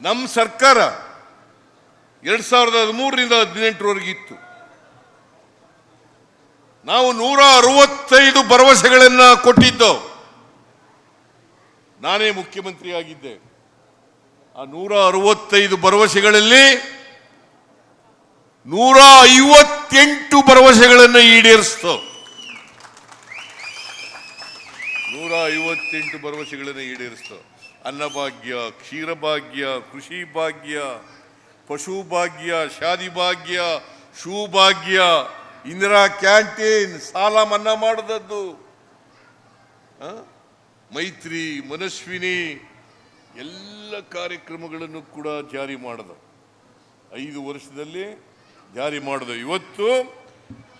ನಮ್ಮ ಸರ್ಕಾರ ಎರಡ್ ಸಾವಿರದ ಹದಿಮೂರರಿಂದ ಹದಿನೆಂಟರವರೆಗೆ ಇತ್ತು. ನಾವು ನೂರ ಅರವತ್ತೈದು ಭರವಸೆಗಳನ್ನ ಕೊಟ್ಟಿದ್ದು ನಾನೇ ಮುಖ್ಯಮಂತ್ರಿ ಆಗಿದ್ದೆ. ಆ ನೂರ ಅರವತ್ತೈದು ಭರವಸೆಗಳಲ್ಲಿ ನೂರ ಐವತ್ತೆಂಟು ಭರವಸೆಗಳನ್ನು ಈಡೇರಿಸ್ತು. ನೂರ ಐವತ್ತೆಂಟು ಭರವಸೆಗಳನ್ನು ಈಡೇರಿಸ್ತು. ಅನ್ನಭಾಗ್ಯ, ಕ್ಷೀರಭಾಗ್ಯ ಕೃಷಿ ಭಾಗ್ಯ ಪಶು ಭಾಗ್ಯ ಶಾದಿ ಭಾಗ್ಯ ಶೂ ಭಾಗ್ಯ ಇಂದಿರಾ ಕ್ಯಾಂಟೀನ್ ಸಾಲ ಮನ್ನಾ ಮಾಡಿದದ್ದು? ಮೈತ್ರಿ, ಮನಸ್ವಿನಿ, ಎಲ್ಲ ಕಾರ್ಯಕ್ರಮಗಳನ್ನು ಕೂಡ ಜಾರಿ ಮಾಡಿದ. ಐದು ವರ್ಷದಲ್ಲಿ ಜಾರಿ ಮಾಡಿದ. ಇವತ್ತು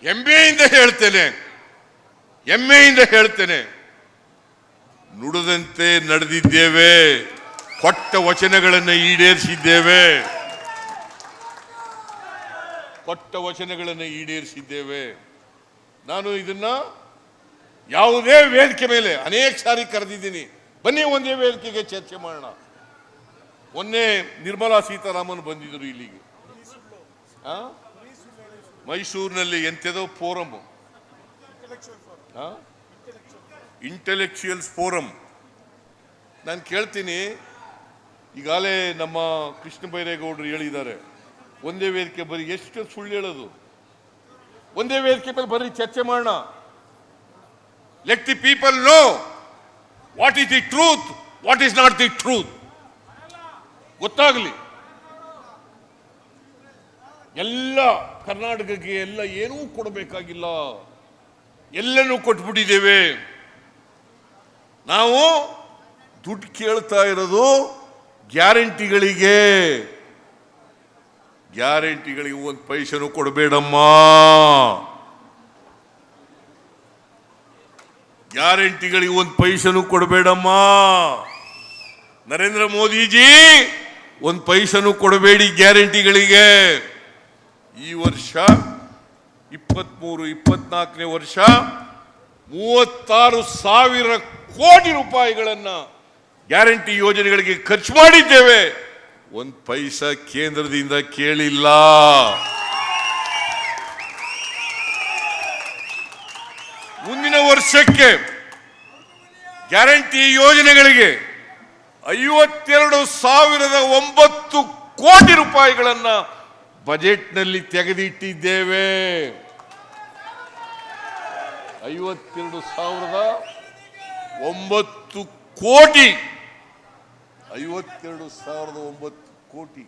ಹೆಮ್ಮೆಯಿಂದ ಹೇಳ್ತೇನೆ. ಹೆಮ್ಮೆಯಿಂದ ಹೇಳ್ತೇನೆ. ನುಡಿದಂತೆ ನಡೆದಿದ್ದೇವೆ, ಕೊಟ್ಟ ವಚನಗಳನ್ನು ಈಡೇರಿಸಿದ್ದೇವೆ. ಕೊಟ್ಟ ವಚನಗಳನ್ನು ಈಡೇರಿಸಿದ್ದೇವೆ. ನಾನು ಇದನ್ನ ಯಾವುದೇ ವೇದಿಕೆ ಮೇಲೆ ಅನೇಕ ಸಾರಿ ಕರೆದಿದ್ದೀನಿ. ಬನ್ನಿ ಒಂದೇ ವೇದಿಕೆಗೆ ಚರ್ಚೆ ಮಾಡೋಣ. ಮೊನ್ನೆ ನಿರ್ಮಲಾ ಸೀತಾರಾಮನ್ ಬಂದಿದ್ರು ಇಲ್ಲಿಗೆ? ಮೈಸೂರಿನಲ್ಲಿ ಎಂತೆದೋ ಫೋರಮ್. ಇಂಟೆಲೆಕ್ಚುಯಲ್ಸ್ ಫೋರಂ ನಾನು ಕೇಳ್ತೀನಿ, ಈಗಾಗಲೇ ನಮ್ಮ ಕೃಷ್ಣ ಬೈರೇಗೌಡರು ಹೇಳಿದ್ದಾರೆ, ಒಂದೇ ವೇದಿಕೆ ಬರೀ ಎಷ್ಟು ಸುಳ್ಳು ಹೇಳೋದು? ಒಂದೇ ವೇದಿಕೆ ಮೇಲೆ ಬರೀ ಚರ್ಚೆ ಮಾಡೋಣ. Let the people know what is the truth what is not the truth ಗೊತ್ತಾಗಲಿ. ಎಲ್ಲ ಕರ್ನಾಟಕಕ್ಕೆ ಎಲ್ಲ ಏನೂ ಕೊಡಬೇಕಾಗಿಲ್ಲ. ಎಲ್ಲನೂ ಕೊಟ್ಬಿಟ್ಟಿದ್ದೇವೆ. ನಾವು ದುಡ್ಡು ಕೇಳ್ತಾ ಇರೋದು ಗ್ಯಾರಂಟಿಗಳಿಗೆ. ಗ್ಯಾರಂಟಿಗಳಿಗೆ ಒಂದು ಪೈಸೆನೂ ಕೊಡಬೇಡಮ್ಮ. ಗ್ಯಾರಂಟಿಗಳಿಗೆ ಒಂದು ಪೈಸೆನೂ ಕೊಡಬೇಡಮ್ಮ. ನರೇಂದ್ರ ಮೋದಿಜಿ, ಒಂದು ಪೈಸೆನೂ ಕೊಡಬೇಡಿ ಗ್ಯಾರಂಟಿಗಳಿಗೆ. ಈ ವರ್ಷ, ಇಪ್ಪತ್ಮೂರು, ಇಪ್ಪತ್ನಾಲ್ಕನೇ ವರ್ಷ, ಮೂವತ್ತಾರು ಸಾವಿರ ಕೋಟಿ ರೂಪಾಯಿಗಳನ್ನ ಗ್ಯಾರಂಟಿ ಯೋಜನೆಗಳಿಗೆ ಖರ್ಚು ಮಾಡಿದ್ದೇವೆ. ಒಂದು ಪೈಸಾ ಕೇಂದ್ರದಿಂದ ಕೇಳಿಲ್ಲ. ಮುಂದಿನ ವರ್ಷಕ್ಕೆ ಗ್ಯಾರಂಟಿ ಯೋಜನೆಗಳಿಗೆ ಐವತ್ತೆರಡು ಸಾವಿರದ ಒಂಬತ್ತು ಕೋಟಿ ರೂಪಾಯಿಗಳನ್ನ ಬಜೆಟ್ನಲ್ಲಿ ತೆಗೆದಿಟ್ಟಿದ್ದೇವೆ. ಐವತ್ತೆರಡು ಸಾವಿರದ ಒಂಬತ್ತು ಕೋಟಿ. ಐವತ್ತೆರಡು ಸಾವಿರದ ಒಂಬತ್ತು ಕೋಟಿ.